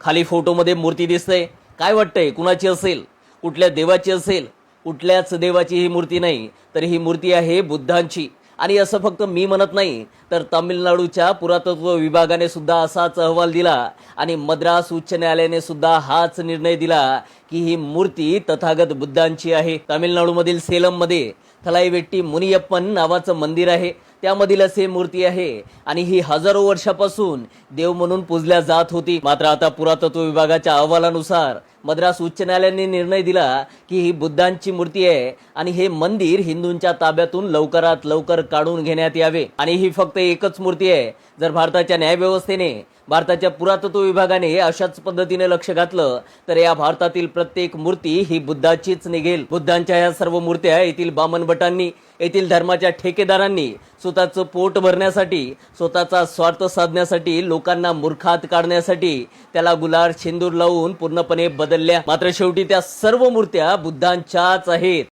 खाली फोटोमध्ये मूर्ती दिसते. काय वाटतंय? कुणाची असेल? कुठल्या देवाची असेल? कुठल्याच देवाची ही मूर्ती नाही तर ही मूर्ती आहे बुद्धांची. आणि असं फक्त मी म्हणत नाही तर तामिळनाडूच्या पुरातत्व विभागाने सुद्धा असाच अहवाल दिला आणि मद्रास उच्च न्यायालयाने सुद्धा हाच निर्णय दिला की ही मूर्ती तथागत बुद्धांची आहे. तामिळनाडूमधील सेलममध्ये थलाईवेट्टी मुनियप्पन नावाचं मंदिर आहे. त्यामधील असे मूर्ती आहे. आणि ही हजारो वर्षापासून देव म्हणून पूजल्या जात होती. मात्र आता पुरातत्व विभागाच्या अहवालानुसार मद्रास उच्च न्यायालयाने निर्णय दिला की ही बुद्धांची मूर्ती आहे आणि हे मंदिर हिंदूंच्या ताब्यातून लवकरात लवकर काढून घेण्यात यावे. आणि ही फक्त एकच मूर्ती आहे. जर भारताच्या न्यायव्यवस्थेने भारताच्या पुरातत्व विभागाने अशाच पद्धतीने लक्ष घातलं तर या भारतातील प्रत्येक मूर्ती ही बुद्धाचीच निघेल. बुद्धांच्या या सर्व मूर्त्या येथील बामन भटांनी येथील धर्माच्या ठेकेदारांनी स्वतःचं पोट भरण्यासाठी स्वतःचा स्वार्थ साधण्यासाठी लोकांना मूर्खात काढण्यासाठी त्याला गुलाल शेंदूर लावून पूर्णपणे बदलल्या. मात्र शेवटी त्या सर्व मूर्त्या बुद्धांच्याच आहेत.